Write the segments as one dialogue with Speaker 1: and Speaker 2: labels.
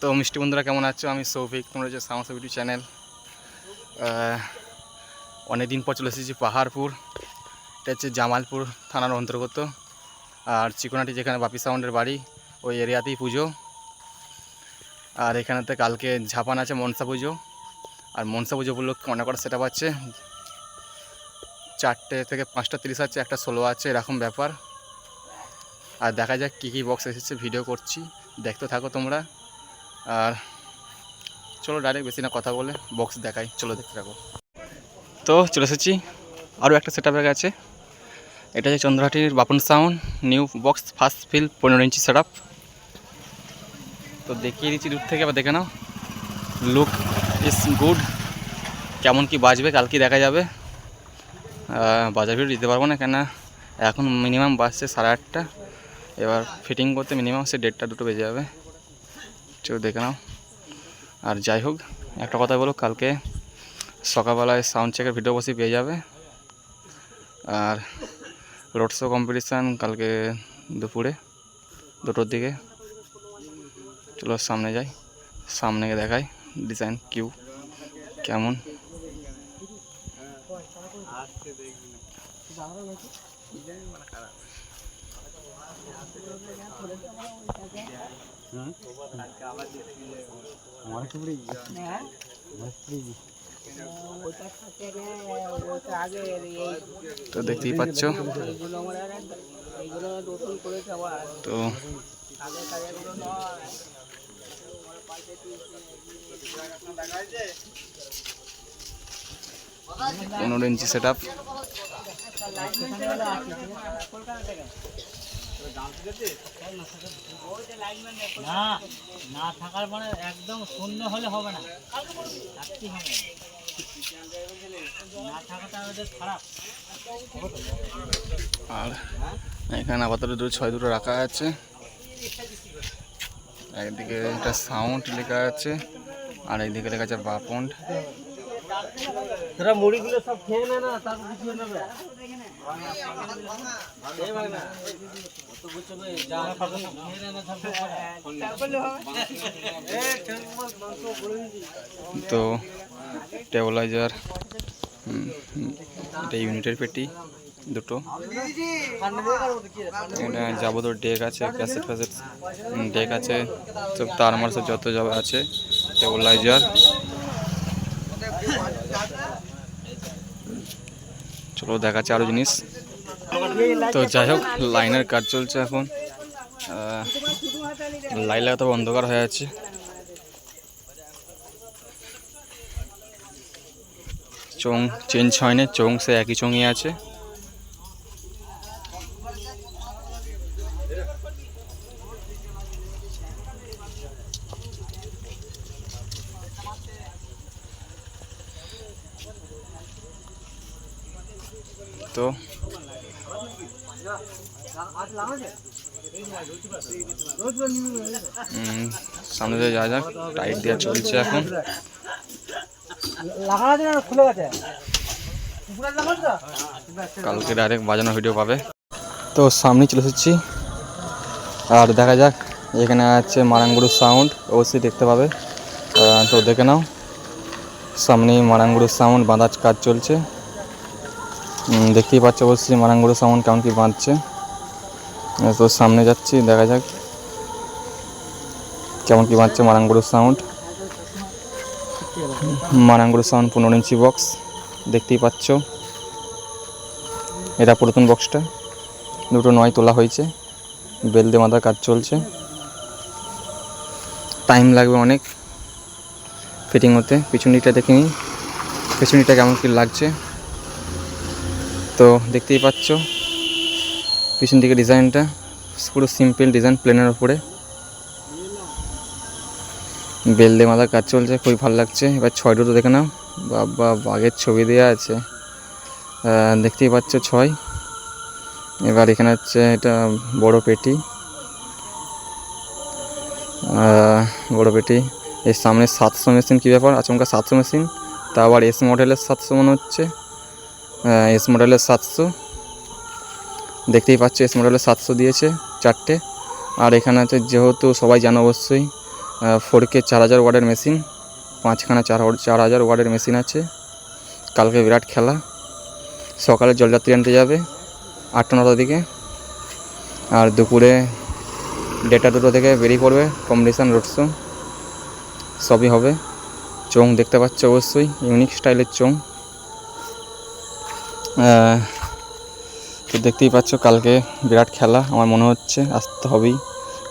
Speaker 1: তো মিষ্টি বন্ধুরা, কেমন আছো? আমি সৌভিক, তোমরা যে সামসা ইউটিউব চ্যানেল। অনেক দিন পর চলে এসেছি পাহাড়পুর। এটা হচ্ছে জামালপুর থানার অন্তর্গত। আর চিকোনাটি যেখানে বাপি সাউন্ডের বাড়ি, ওই এরিয়াতেই পুজো। আর এখানেতে কালকে ঝাপান আছে মনসা পুজো। আর মনসা পুজো উপলক্ষে অনেক কটা সেট আছে। চারটে থেকে পাঁচটা তিরিশ আছে, একটা ষোলো আছে, এরকম ব্যাপার। আর দেখা যাক কী কী বক্স এসেছে ভিডিও করছি। দেখতে থাকো তোমরা। চলো ডাইরেক্ট বেশি না, কথা বলে বক্স দেখাই, চলো দেখতে থাকো। তো চলে এসেছি আরও একটা সেট আপের কাছে। এটা হচ্ছে চন্দ্রহাটির Bapan sound new box first fill পনেরো ইঞ্চি সেট তো দেখিয়ে দিচ্ছি দূর থেকে আবার দেখে নাও। লুক ইজ গুড কেমন কি বাজবে, কালকে দেখা যাবে। বাজার ভিডিও দিতে পারব না কেন এখন মিনিমাম বাজছে সাড়ে আটটা। এবার ফিটিং করতে মিনিমাম সে দেড়টা, দুটো বেজে যাবে। চলো দেখে নাও। আর যাই হোক, একটা কথা বলো কালকে সকালবেলায় সাউন্ড চেকের ভিডিও বসে পেয়ে যাবে। আর রোড শো কম্পিটিশান কালকে দুপুরে, দুটোর দিকে। চলো সামনে যাই, সামনে গিয়ে দেখাই ডিজাইন কিউ কেমন। তো দেখতেই পাচ্ছ। তো পনেরো ইঞ্চি সেট আপ
Speaker 2: না না থাকার মানে একদম শূন্য হলে হবে না। হবে। না থাকাটা আমাদের খারাপ।
Speaker 1: আর এখানে আপাতত দুটো ছয় দুটো রাখা আছে। একদিকে একটা সাউন্ড লেখা আছে আর একদিকে লেখা আছে বাপন্ড
Speaker 2: তোরা মুড়িগুলো সব খেয়ে নে না, তারপর কিছু নেবে
Speaker 1: তো টেবলাইজার এটা ইউনিটের পেটি, দুটো। যাবতীয় ডেক আছে, ক্যাসেট ফ্যাসেট ডেক আছে সব তার মার সব যত যা আছে টেবলাইজার চলো দেখাচ্ছে আরও জিনিস। তো যাই হোক, লাইনের কাজ চলছে এখন। লাইন লাগা তো অন্ধকার হয়ে আছে চং চেঞ্জ হয়নি চং সে একই চঙে আছে। তো। সামনে দিয়ে যা যাক, টাইট দেওয়া চলছে এখন। কালকে ডাইরেক্ট বাজানো ভিডিও পাবে। তো সামনে চলে এসেছি। আর দেখা যাক, এখানে আছে মারাঙ্গুরু সাউন্ড অবশ্যই দেখতে পাবে। তো দেখে নাও সামনে মারাঙ্গুরু সাউন্ড বাঁধার কাজ চলছে। দেখতেই পাচ্ছ অবশ্যই মারাঙ্গুরু সাউন্ড কেমন কি বাঁধছে। তো সামনে যাচ্ছি, দেখা যাক কেমন কি বাঁধছে মারাঙ্গুরু সাউন্ড। মারাঙ্গুরু সাউন্ড পনেরো ইঞ্চি বক্স, দেখতেই পাচ্ছ। এটা পুরাতন বক্সটা, দুটো নয় তোলা হয়েছে, বেল দিয়ে মাথার কাজ চলছে। টাইম লাগবে অনেক, ফিটিং হতে, পিছন দিকটা দেখে নিই পিছন দিকটা কেমন কি লাগছে তো দেখতেই পাচ্ছ। পিছন দিকে ডিজাইনটা, পুরো সিম্পল ডিজাইন প্লেনের উপরে। বেল দিয়ে মাথার কাজ চলছে, খুবই ভালো লাগছে। এবার ছয় দুটো দেখে নাও। বাবা, বাঘের ছবি দেওয়া আছে। দেখতেই পাচ্ছ ছয়। এবার এখানে হচ্ছে এটা বড় পেটি। বড় পেটি। এর সামনে সাতশো মেশিন কী ব্যাপার? আচমকা সাতশো মেশিন তা আবার এস মডেলের সাতশো মনে হচ্ছে। এস মডেলের সাতশো। দেখতেই পাচ্ছ এস মডেলের সাতশো দিয়েছে চারটে। আর এখানে হচ্ছে যেহেতু সবাই জানো অবশ্যই ফোর কে চার হাজার ওয়ার্ডের মেশিন পাঁচখানা চার চার হাজার ওয়ার্ডের মেশিন আছে। কালকে বিরাট খেলা। সকালে জলযাত্রী আনতে যাবে আটটা নটার দিকে। আর দুপুরে ডেটা দুটো থেকে বেরিয়ে পড়বে কম্পিটিশান রোড শো সবই হবে। চোং দেখতে পাচ্ছ অবশ্যই ইউনিক স্টাইলের চোং তো দেখতেই পাচ্ছ কালকে বিরাট খেলা, আমার মনে হচ্ছে আসতে হবেই।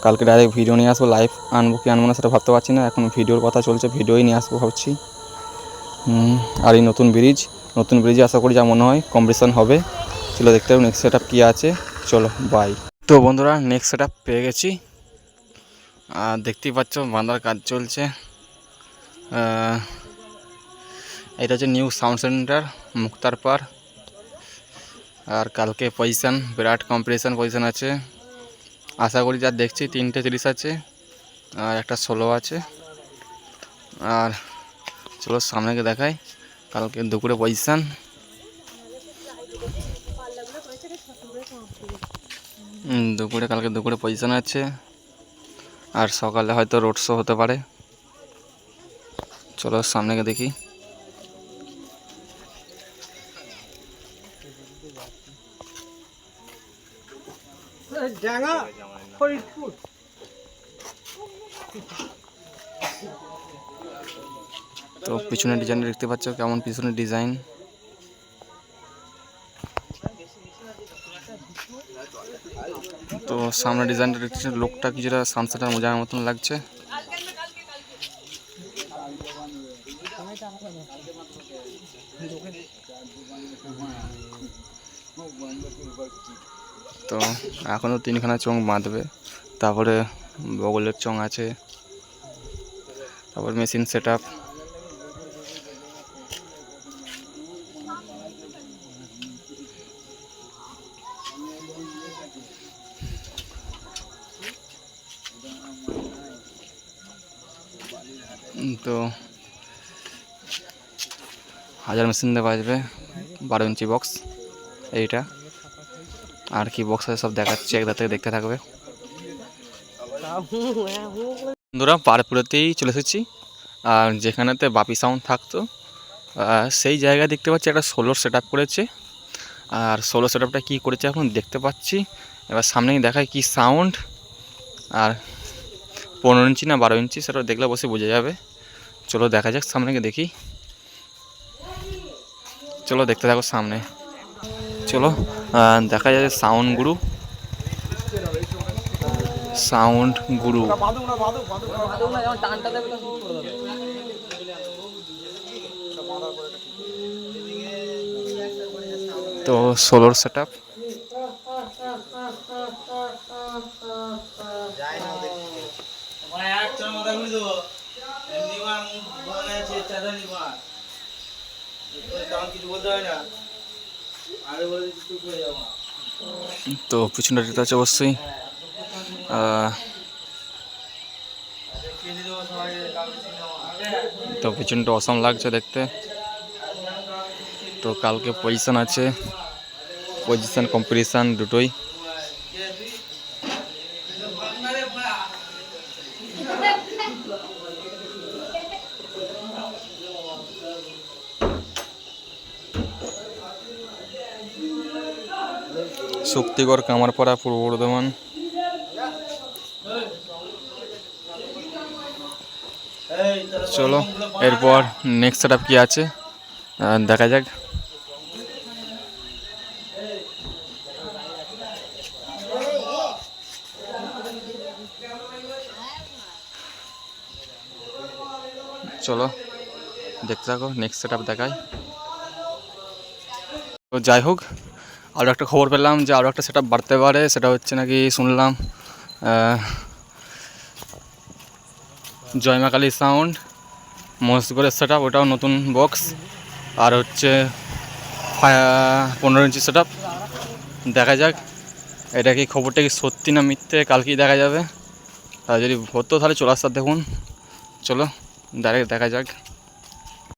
Speaker 1: কালকে ডাইরেক্ট ভিডিও নিয়ে আসব লাইভ আনব কি আনব না সেটা ভাবতে পারছি না, এখন ভিডিওর কথা চলছে ভিডিওই নিয়ে আসব ভাবছি। আর এই নতুন ব্রিজ নতুন ব্রিজে আশা করি যা মনে হয় কম্পিটিশান হবে। চলো দেখতে হবে নেক্সট সেট আপ কী আছে, চলো বাই তো বন্ধুরা নেক্সট সেট আপ পেয়ে গেছি। আর দেখতেই পাচ্ছ বাঁধার কাজ চলছে। এটা হচ্ছে নিউ সাউন্ড সেন্টার মুক্তার পার আর কালকে পজিশান বিরাট কম্পিটিশান পজিশান আছে। আশা করি যা দেখছি, তিনটে তিরিশ আছে, আর একটা ষোলো আছে। আর চলো সামনে গিয়ে দেখাই, কালকে দুপুরে পজিশান দুপুরে, কালকে দুপুরে পজিশান আছে। আর সকালে হয়তো রোড শো হতে পারে। চলো সামনে গিয়ে দেখি। তো পিছনের ডিজাইন দেখতে পাচ্ছ কেমন পিছনের ডিজাইন তো সামনে ডিজাইনটা দেখছি লোকটা কিছুটা সানসেটের মজার মতন লাগছে। তো এখনও তিনখানা চোঙ বাঁধবে। তারপরে বগলের চং আছে। তারপর মেশিন সেট আপ তো হাজার মেশিন দিয়ে বাজবে বারো ইঞ্চি বক্স, এইটা। আর কি বক্স আছে সব দেখাচ্ছি একদা থেকে দেখতে থাকবে। বন্ধুরা পারপুরেতেই চলে এসেছি। আর যেখানেতে বাপি সাউন্ড থাকতো সেই জায়গায় দেখতে পাচ্ছি একটা সোলোর সেট করেছে। আর সোলো সেট আপটা কী করেছে এখন দেখতে পাচ্ছি। এবার সামনেই দেখায় কি সাউন্ড আর পনেরো ইঞ্চি না বারো ইঞ্চি সেটা দেখলে বসে বোঝা যাবে। চলো দেখা যাক, সামনে গিয়ে দেখি। চলো দেখতে থাকো সামনে। চলো দেখা যাচ্ছে সাউন্ড গুরু সাউন্ড গুরু তো সোলোর সেট আপ
Speaker 2: কিছু বলতে হয় না।
Speaker 1: তো পিছনটা দিতে আছে অবশ্যই। তো পিছনটা অসম লাগছে দেখতে। তো কালকে পজিশন আছে। পজিশন কম্পিটিশান দুটোই। শক্তিগড় কামারপাড়া পূর্ব বর্ধমান। চলো, এরপর নেক্সট সেট কি আছে? দেখা যাক। চলো, দেখতে থাকো নেক্সট সেট দেখাই তো যাই হোক আরও একটা খবর পেলাম যে আরও একটা সেট বাড়তে পারে, সেটা হচ্ছে নাকি শুনলাম জয়মা কালী সাউন্ড মসগড়ের সেট আপ ওটাও নতুন বক্স আর হচ্ছে পনেরো ইঞ্চি সেট দেখা যাক, এটা কি খবরটা কি সত্যি না মিথ্যে, কালকেই দেখা যাবে, আর যদি হতো তাহলে চলে আসতাম, দেখুন, চলো ডাইরেক্ট দেখা যাক।